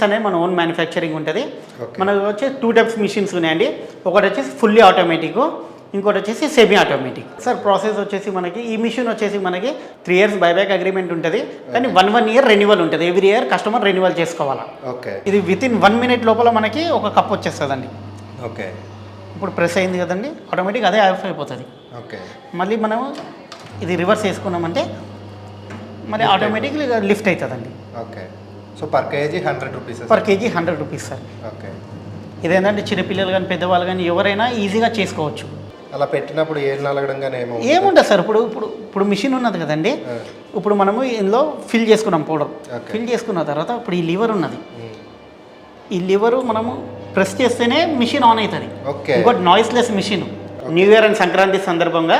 Machines అనేవి మన own manufacturing ఉంటుంది. మనకు వచ్చి టూ టైప్స్ మిషన్స్ ఉన్నాయండి. ఒకటి వచ్చేసి ఫుల్లీ ఆటోమేటిక్ ఇంకోటి వచ్చేసి సెమీ ఆటోమేటిక్ సార్ ప్రాసెస్ వచ్చేసి మనకి ఈ మిషన్ వచ్చేసి మనకి త్రీ ఇయర్స్ బైబ్యాక్ అగ్రిమెంట్ ఉంటుంది. కానీ వన్ వన్ ఇయర్ రెన్యువల్ ఉంటుంది. ఎవ్రీ ఇయర్ కస్టమర్ రెన్యువల్ చేసుకోవాలా. ఓకే ఇది విత్ ఇన్ వన్ మినిట్ లోపల మనకి ఒక కప్ వచ్చేస్తుందండి. ఓకే ఇప్పుడు ప్రెస్ అయింది కదండి ఆటోమేటిక్ అదే ఆఫ్ అయిపోతుంది. ఓకే మళ్ళీ మనం ఇది రివర్స్ వేసుకున్నామంటే మరి ఆటోమేటిక్ లిఫ్ట్ అవుతుందండి. Okay so per kg hundred rupees per kg hundred rupees sir okay ఇదేంటంటే చిన్నపిల్లలు కానీ పెద్దవాళ్ళు కానీ ఎవరైనా ఈజీగా చేసుకోవచ్చు. అలా పెట్టినప్పుడు ఏళ్ళు నలగడం కానీ ఏమో ఏముంటుంది సార్ ఇప్పుడు ఇప్పుడు ఇప్పుడు మిషన్ ఉన్నది కదండి. ఇప్పుడు మనము ఇందులో ఫిల్ చేసుకున్నాం పౌడర్. ఫిల్ చేసుకున్న తర్వాత ఇప్పుడు ఈ లివర్ ఉన్నది. ఉమ్, ఈ లివరు మనము ప్రెస్ చేస్తేనే మిషన్ ఆన్ అవుతుంది. ఓకే ఇంకోటి noiseless machine new year and Sankranti సందర్భంగా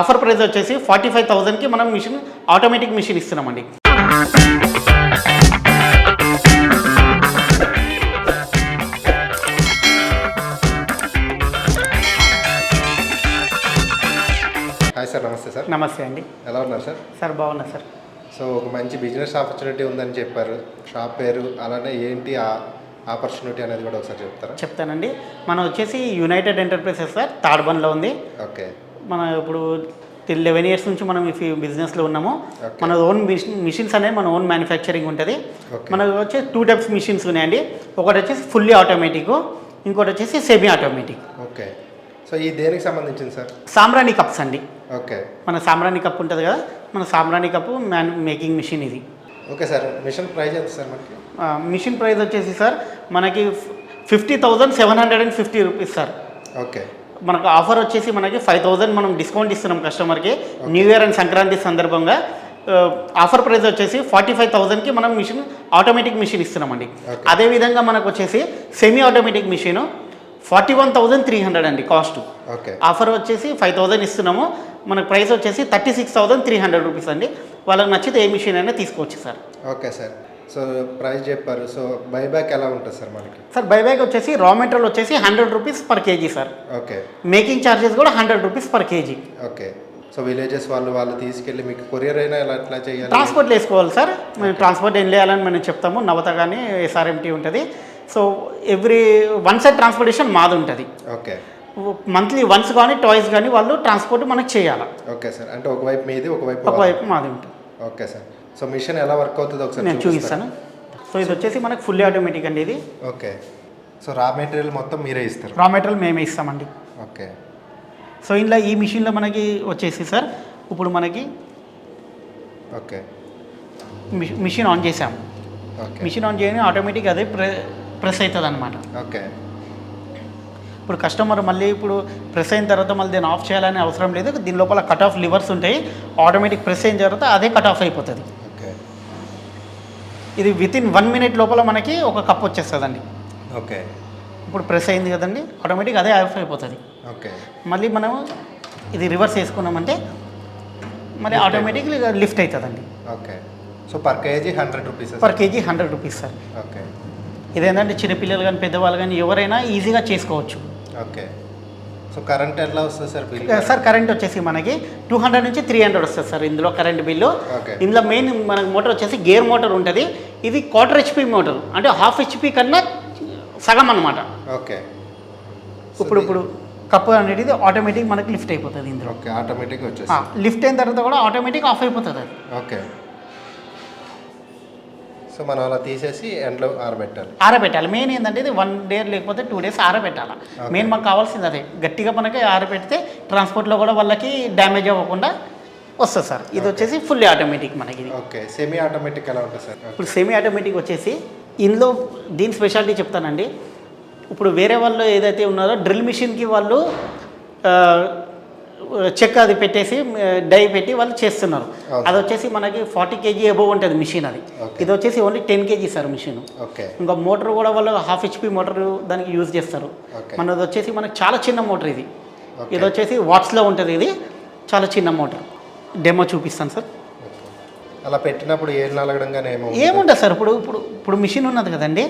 ఆఫర్ ప్రైస్ వచ్చేసి ఫార్టీ ఫైవ్ థౌజండ్కి మనం మిషన్ ఆటోమేటిక్ మిషన్ ఇస్తున్నామండి. సార్ నమస్తే సార్. నమస్తే అండి. ఎలా ఉన్నారు సార్? సార్ బాగున్నా సార్. సో ఒక మంచి బిజినెస్ ఆపర్చునిటీ ఉందని చెప్పారు. షాప్ పేరు అలానే ఏంటి ఆ ఆపర్చునిటీ అనేది కూడా ఒకసారి చెప్తారా? చెప్తానండి. మనం వచ్చేసి యునైటెడ్ ఎంటర్ప్రైజెస్ సార్ తాడ్బన్లో ఉంది. ఓకే. మన ఇప్పుడు లెవెన్ ఇయర్స్ నుంచి మనం ఈ బిజినెస్లో ఉన్నాము. మన ఓన్ మిషన్ మిషన్స్ అనేవి మన ఓన్ మ్యానుఫ్యాక్చరింగ్ ఉంటుంది. మనకు వచ్చి టూ టైప్స్ మిషన్స్ ఉన్నాయండి. ఒకటి వచ్చేసి ఫుల్లీ ఆటోమేటిక్ ఇంకోటి వచ్చేసి సెమీ ఆటోమేటిక్ ఓకే. సో ఈ దేనికి సంబంధించింది సార్? సాంబ్రాణి కప్స్ అండి. ఓకే. మన సాంబ్రాణి కప్ ఉంటుంది కదా మన సాంబ్రాణి కప్పు మ్యాన్ మేకింగ్ మిషన్ ఇది. ఓకే సార్ మిషన్ ప్రైస్ ఎంత సార్ మనకి? మిషన్ ప్రైస్ వచ్చేసి సార్ మనకి fifty thousand seven hundred and fifty rupees sir. Okay. మనకు ఆఫర్ వచ్చేసి మనకి ఫైవ్ థౌజండ్ మనం డిస్కౌంట్ ఇస్తున్నాం కస్టమర్కి న్యూ ఇయర్ అండ్ సంక్రాంతి సందర్భంగా. ఆఫర్ ప్రైస్ వచ్చేసి ఫార్టీ ఫైవ్ థౌజండ్కి మనం మిషన్ ఆటోమేటిక్ మిషన్ ఇస్తున్నామండి. అదేవిధంగా మనకు వచ్చేసి semi automatic machine forty one thousand three hundred అండి కాస్ట్. ఓకే. ఆఫర్ వచ్చేసి ఫైవ్ థౌజండ్ ఇస్తున్నాము. మనకు ప్రైస్ వచ్చేసి thirty six thousand three hundred rupees అండి. వాళ్ళకి నచ్చితే ఏ మిషన్ అయినా తీసుకోవచ్చు sir. Okay sir. So price చెప్పారు. సో బైబ్యాక్ ఎలా ఉంటుంది సార్ మనకి? సార్ బైబ్యాక్ వచ్చేసి రా మెటీరియల్ వచ్చేసి hundred rupees per kg sir. Okay. Making charges కూడా hundred rupees per kg. Okay. So villages వాళ్ళు వాళ్ళు తీసుకెళ్ళి మీకు కొరియర్ అయినా ఎలా ఎట్లా చేయాలి? ట్రాన్స్పోర్ట్ వేసుకోవాలి సార్. మేము ట్రాన్స్పోర్ట్ ఏం వేయాలని మనం చెప్తాము. నవత కానీ ఎస్ఆర్ఎంటీ ఉంటుంది. So every one side transportation మాది ఉంటుంది. ఓకే. మంత్లీ వన్స్ కానీ టాయ్స్ కానీ వాళ్ళు ట్రాన్స్పోర్ట్ మనకి చేయాలి. Okay sir. అంటే ఒకవైపు మీది ఒకవైపు ఒకవైపు మాది ఉంటుంది. Okay sir. సో మిషన్ ఎలా వర్క్ అవుతుందో ఒకసారి నేను? చూపిస్తాను. సో ఇది వచ్చేసి మనకు ఫుల్లీ ఆటోమేటిక్ అండి ఇది. ఓకే. సో రా మెటీరియల్ మొత్తం మీరే ఇస్తారు. రా మెటీరియల్ మేమే ఇస్తామండి. ఓకే. సో ఇందులో ఈ మిషన్లో మనకి వచ్చేసి సార్ ఇప్పుడు మనకి ఓకే. మిష- మిషన్ ఆన్ చేసాము ఓకే. మిషన్ ఆన్ చేయని ఆటోమేటిక్ అదే ప్రె ప్రెస్ అవుతుంది అనమాట ఓకే. ఇప్పుడు కస్టమర్ మళ్ళీ ఇప్పుడు ప్రెస్ అయిన తర్వాత మళ్ళీ దీన్ని ఆఫ్ చేయాలని అవసరం లేదు. దీని లోపల కట్ ఆఫ్ లివర్స్ ఉంటాయి. ఆటోమేటిక్ ప్రెస్ అయిన తర్వాత అదే కట్ ఆఫ్ అయిపోతుంది. ఓకే. ఇది విత్ ఇన్ వన్ మినిట్ లోపల మనకి ఒక కప్ వచ్చేస్తుందండి. ఓకే. ఇప్పుడు ప్రెస్ అయింది కదండి ఆటోమేటిక్ అదే ఆఫ్ అయిపోతుంది. ఓకే. మళ్ళీ మనం ఇది రివర్స్ వేసుకున్నామంటే మళ్ళీ ఆటోమేటిక్ లిఫ్ట్ అవుతుందండి okay. So per kg hundred rupees per kg hundred rupees sir. Okay. ఇదేంటంటే చిన్నపిల్లలు కానీ పెద్దవాళ్ళు కానీ ఎవరైనా ఈజీగా చేసుకోవచ్చు. ఓకే. సో కరెంట్ ఎట్లా వస్తుంది సార్ బిల్ సార్ కరెంట్ వచ్చేసి మనకి టూ హండ్రెడ్ నుంచి త్రీ హండ్రెడ్ వస్తుంది సార్ ఇందులో కరెంట్ బిల్లు ఓకే. ఇందులో మెయిన్ మనకి మోటార్ వచ్చేసి గేర్ మోటార్ ఉంటుంది. ఇది క్వార్టర్ హెచ్పి మోటార్ అంటే హాఫ్ హెచ్పి కన్నా సగం అన్నమాట. ఓకే. ఇప్పుడు ఇప్పుడు కప్పు అనేది ఆటోమేటిక్ మనకి లిఫ్ట్ అయిపోతుంది ఇందులో. ఓకే ఆటోమేటిక్ వచ్చేసి. లిఫ్ట్ అయిన తర్వాత కూడా ఆటోమేటిక్ ఆఫ్ అయిపోతుంది అది. ఓకే. సో మనం అలా తీసేసి ఎండ్లో ఆరబెట్టాలి. ఆరబెట్టాలి. మెయిన్ ఏంటంటే ఇది వన్ డే లేకపోతే టూ డేస్ ఆరబెట్టాలి. మెయిన్ మాకు కావాల్సింది అదే. గట్టిగా మనకి ఆరబెడితే ట్రాన్స్పోర్ట్లో కూడా వాళ్ళకి డ్యామేజ్ అవ్వకుండా వస్తుంది సార్. ఇది వచ్చేసి ఫుల్లీ ఆటోమేటిక్ మనకి ఓకే సెమీ ఆటోమేటిక్ ఎలా ఉంటుంది సార్? ఇప్పుడు సెమీ ఆటోమేటిక్ వచ్చేసి ఇందులో దీని స్పెషాలిటీ చెప్తానండి. ఇప్పుడు వేరే వాళ్ళు ఏదైతే ఉన్నారో డ్రిల్ మిషన్కి వాళ్ళు ఆ, చెక్ అది పెట్టేసి డై పెట్టి వాళ్ళు చేస్తున్నారు. అది వచ్చేసి మనకి ఫార్టీ కేజీ అబోవ్ ఉంటుంది మిషన్ అది. ఇది వచ్చేసి only ten KG sir machine. ఇంకా మోటార్ కూడా వాళ్ళు హాఫ్ హెచ్పి మోటార్ దానికి యూజ్ చేస్తారు. మనది వచ్చేసి మనకి చాలా చిన్న మోటార్ ఇది. ఇది వచ్చేసి వాట్స్లో ఉంటుంది ఇది. చాలా చిన్న మోటార్. డెమో చూపిస్తాను సార్. అలా పెట్టినప్పుడు ఏళ్ళు నలగడం కానీ ఏమో ఏముంటుంది సార్. ఇప్పుడు ఇప్పుడు ఇప్పుడు మిషన్ ఉన్నది కదండి.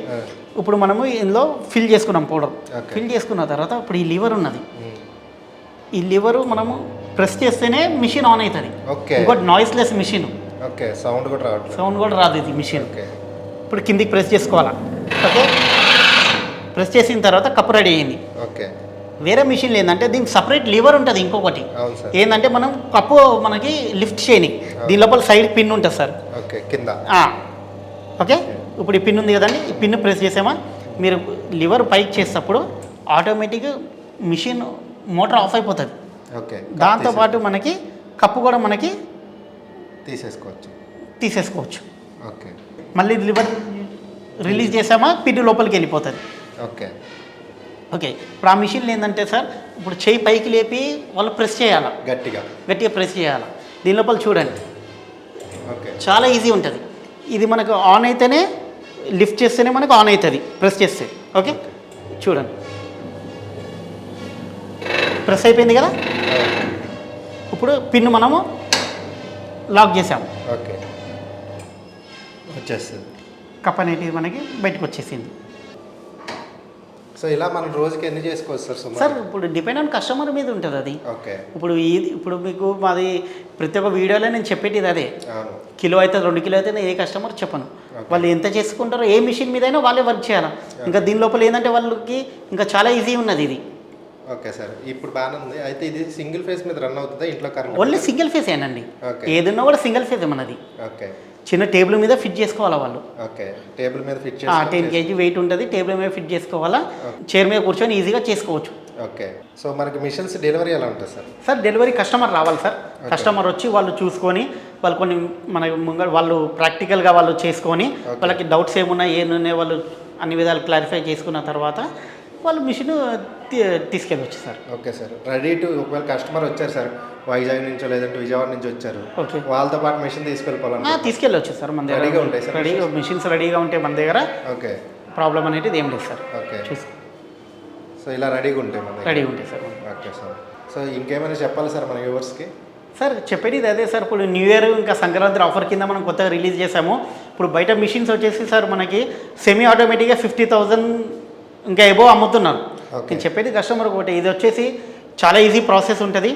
ఇప్పుడు మనము ఇందులో ఫిల్ చేసుకున్నాం పౌడర్. ఫిల్ చేసుకున్న తర్వాత ఇప్పుడు ఈ లివర్ ఉన్నది. ఈ లివరు మనము ప్రెస్ చేస్తేనే మిషన్ ఆన్ అవుతుంది. ఓకే. ఇంకోటి నాయిస్లెస్ మిషన్ ఓకే సౌండ్ కూడా రావట్లేదు. సౌండ్ కూడా రాదు ఇది మిషన్ ఓకే. ఇప్పుడు కిందికి ప్రెస్ చేసుకోవాలా? ఓకే. ప్రెస్ చేసిన తర్వాత కప్పు రెడీ అయింది. ఓకే. వేరే మిషన్లు ఏంటంటే దీనికి సపరేట్ లివర్ ఉంటుంది ఇంకొకటి. ఏంటంటే మనం కప్పు మనకి లిఫ్ట్ చేయని. దీని లోపల సైడ్ పిన్ ఉంటుంది సార్. ఓకే కింద. ఓకే. ఇప్పుడు ఈ పిన్ ఉంది కదండి ఈ పిన్ ప్రెస్ చేసామా? మీరు లివర్ పైకి చేసేటప్పుడు ఆటోమేటిక్గా మిషన్ మోటార్ ఆఫ్ అయిపోతుంది. ఓకే దాంతోపాటు మనకి కప్పు కూడా మనకి తీసేసుకోవచ్చు. తీసేసుకోవచ్చు. ఓకే. మళ్ళీ లివర్ రిలీజ్ చేసామా? పిన్ లోపలికి వెళ్ళిపోతుంది. ఓకే. ఓకే ఇప్పుడు ఆ మిషన్లు ఏంటంటే సార్ ఇప్పుడు చేయి పైకి లేపి వాళ్ళు ప్రెస్ చేయాలి? గట్టిగా. గట్టిగా ప్రెస్ చేయాలి? దీని లోపల చూడండి. ఓకే. చాలా ఈజీ ఉంటుంది. ఇది మనకు ఆన్ అయితేనే లిఫ్ట్ చేస్తేనే మనకు ఆన్ అవుతుంది ప్రెస్ చేస్తే. ఓకే. చూడండి. ప్రెస్ అయిపోయింది కదా? ఇప్పుడు పిన్ మనము లాక్ చేసాము. ఓకే. వచ్చేస్తుంది. కప్ అనేది మనకి బయటకు వచ్చేసింది. సో ఇలా మనం రోజుకి ఎన్ని చేసుకోవచ్చు సార్ సార్ ఇప్పుడు డిపెండ్ ఆన్ కస్టమర్ మీద ఉంటుంది అది. ఓకే. ఇప్పుడు ఇది ఇప్పుడు మీకు మాది ప్రతి ఒక్క వీడియోలో నేను చెప్పేటిది అదే. కిలో అయితే రెండు కిలో అయితే ఏ కస్టమర్ చెప్పను. వాళ్ళు ఎంత చేసుకుంటారో ఏ మిషన్ మీద అయినా వాళ్ళే వర్క్ చేయాలి. ఇంకా దీని లోపల ఏంటంటే వాళ్ళకి ఇంకా చాలా ఈజీ ఉన్నది ఇది. Okay sir. ఇప్పుడు బాగానే ఉంది. అయితే ఇది సింగిల్ ఫేస్ మీద రన్ అవుతుందా? ఇంట్లో కరెంట్ ఓన్లీ సింగిల్ ఫేస్ ఏనండి. ఏదన్నా కూడా సింగిల్ ఫేస్ మనది ఓకే. చిన్న టేబుల్ మీద ఫిట్ చేసుకోవాలా వాళ్ళు? ఓకే. టేబుల్ మీద ఫిట్ టెన్ కేజీ వెయిట్ ఉంటుంది. టేబుల్ మీద ఫిట్ చేసుకోవాలా? చైర్ మీద కూర్చొని ఈజీగా చేసుకోవచ్చు. ఓకే. సో మనకి మిషన్స్ డెలివరీ ఎలా ఉంటుంది సార్? సార్ డెలివరీ కస్టమర్ రావాలి సార్. కస్టమర్ వచ్చి వాళ్ళు చూసుకొని వాళ్ళు కొన్ని మన ముంగ వాళ్ళు ప్రాక్టికల్గా వాళ్ళు చేసుకొని వాళ్ళకి డౌట్స్ ఏమున్నా ఏమున్నాయి వాళ్ళు అన్ని విధాలు క్లారిఫై చేసుకున్న తర్వాత వాళ్ళు machine తీసుకెళ్ళవచ్చు sir. Okay sir. Ready to ఒకవేళ కస్టమర్ వచ్చారు సార్ వైజాగ్ నుంచో లేదంటే విజయవాడ నుంచి వచ్చారు ఓకే. వాళ్ళతో పాటు మిషన్ తీసుకెళ్ళిపోవాలన్నా తీసుకెళ్ళవచ్చు సార్ మన దగ్గర. రెడీగా ఉంటాయి సార్ రెడీగా మిషన్స్? రెడీగా ఉంటే మన దగ్గర ఓకే. ప్రాబ్లం అనేది ఏం లేదు సార్. ఓకే. సో ఇలా రెడీగా ఉంటాయి మన రెడీగా ఉంటాయి సార్. Okay sir. సో ఇంకేమైనా చెప్పాలి సార్ మన వ్యూవర్స్కి? సార్ చెప్పేది ఇది అదే సార్. ఇప్పుడు న్యూ ఇయర్ ఇంకా సంక్రాంతి ఆఫర్ కింద మనం కొత్తగా రిలీజ్ చేసాము ఇప్పుడు బయట మిషన్స్ వచ్చేసి సార్ మనకి సెమీ ఆటోమేటిక్గా ఫిఫ్టీ థౌజండ్ ఇంకా ఎబో అమ్ముతున్నారు. నేను చెప్పేది కస్టమర్ ఒకటి. ఇది వచ్చేసి చాలా ఈజీ ప్రాసెస్ ఉంటుంది.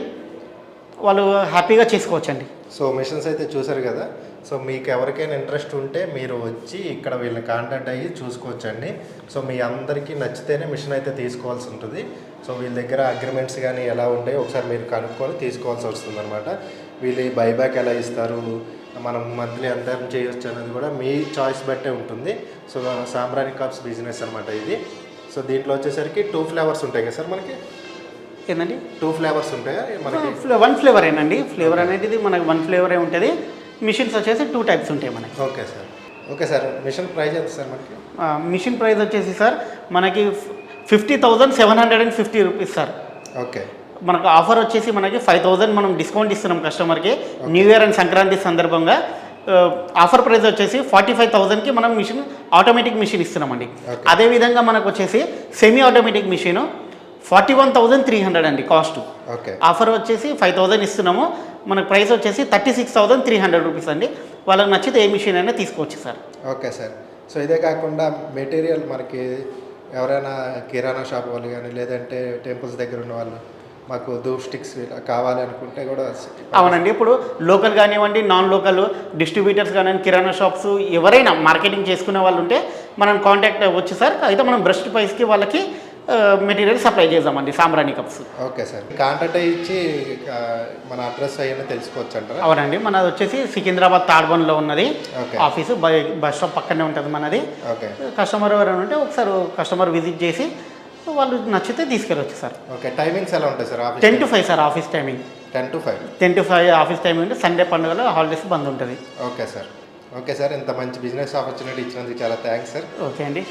వాళ్ళు హ్యాపీగా చేసుకోవచ్చండి. సో మిషన్స్ అయితే చూసారు కదా. సో మీకు ఎవరికైనా ఇంట్రెస్ట్ ఉంటే మీరు వచ్చి ఇక్కడ వీళ్ళని కాంటాక్ట్ అయ్యి చూసుకోవచ్చండి. సో మీ అందరికీ నచ్చితేనే మిషన్ అయితే తీసుకోవాల్సి ఉంటుంది. సో వీళ్ళ దగ్గర అగ్రిమెంట్స్ కానీ ఎలా ఉంటాయో ఒకసారి మీరు కనుక్కొని తీసుకోవాల్సి వస్తుంది అనమాట వీళ్ళు బైబ్యాక్ ఎలా ఇస్తారు? మనం మంత్లీ ఎంత చేయొచ్చు అనేది కూడా మీ చాయిస్ బట్టే ఉంటుంది. సో సాంబ్రాణి కప్స్ బిజినెస్ అనమాట ఇది. సో దీంట్లో వచ్చేసరికి టూ ఫ్లేవర్స్ ఉంటాయి కదా సార్ మనకి? ఏంటండి టూ ఫ్లేవర్స్ ఉంటాయా? మనకి? వన్ ఫ్లేవర్ ఏనండి. ఫ్లేవర్ అనేది మనకి వన్ ఫ్లేవరే ఉంటుంది. మిషన్స్ వచ్చేసి టూ టైప్స్ ఉంటాయి మనకి. Okay sir. Okay sir machine price ఎంత సార్ మనకి? మిషన్ ప్రైస్ వచ్చేసి సార్ మనకి fifty thousand seven hundred and fifty rupees sir. Okay. మనకు ఆఫర్ వచ్చేసి మనకి ఫైవ్ థౌజండ్ మనం డిస్కౌంట్ ఇస్తున్నాం కస్టమర్కి న్యూ ఇయర్ అండ్ సంక్రాంతి సందర్భంగా. ఆఫర్ ప్రైస్ వచ్చేసి ఫార్టీ ఫైవ్ థౌజండ్కి మనం మిషన్ ఆటోమేటిక్ మిషన్ ఇస్తున్నామండి. అదేవిధంగా మనకు వచ్చేసి semi automatic machine forty one thousand three hundred అండి కాస్ట్ ఓకే. ఆఫర్ వచ్చేసి ఫైవ్ థౌజండ్ ఇస్తున్నాము. మనకు ప్రైస్ వచ్చేసి thirty six thousand three hundred rupees అండి. వాళ్ళకి నచ్చితే ఏ మిషన్ అయినా తీసుకోవచ్చు సార్. Okay sir. సో ఇదే కాకుండా మెటీరియల్ మనకి ఎవరైనా కిరాణా షాప్ వాళ్ళు కానీ లేదంటే టెంపుల్స్ దగ్గర ఉన్న వాళ్ళు మాకు ధూప్ స్టిక్స్ ఇలా కావాలి అనుకుంటే కూడా అవునండి ఇప్పుడు లోకల్ కానివ్వండి నాన్ లోకల్ డిస్ట్రిబ్యూటర్స్ కానివ్వండి కిరాణా షాప్స్ ఎవరైనా మార్కెటింగ్ చేసుకునే వాళ్ళు ఉంటే మనం కాంటాక్ట్ అవ్వచ్చు సార్. అయితే మనం బ్రస్ట్ ప్రైస్కి వాళ్ళకి మెటీరియల్ సప్లై చేద్దామండి సాంబ్రాణి కప్స్ ఓకే సార్. కాంటాక్ట్ ఇచ్చి మన అడ్రస్ అవన్నీ తెలుసుకోవచ్చు అంటారా అవునండి మనది వచ్చేసి సికింద్రాబాద్ తాడ్బన్లో ఉన్నది. ఆఫీసు బస్ స్టాప్ పక్కనే ఉంటుంది మనది. ఓకే. కస్టమర్ ఎవరైనా ఉంటే ఒకసారి కస్టమర్ విజిట్ చేసి వాళ్ళు నచ్చితే తీసుకెళ్ళవచ్చు సార్. ఓకే టైమింగ్స్ ఎలా ఉంటాయి sir office ten to five sir office timing. Ten to five? Ten to five office timing ఉంటే సండే పండుగలో హాలిడేస్ బంద్ ఉంటుంది. Okay sir. ఓకే సార్ ఇంత మంచి బిజినెస్ ఆపర్చునిటీ ఇచ్చినందుకు చాలా థ్యాంక్స్ సార్. ఓకే అండి.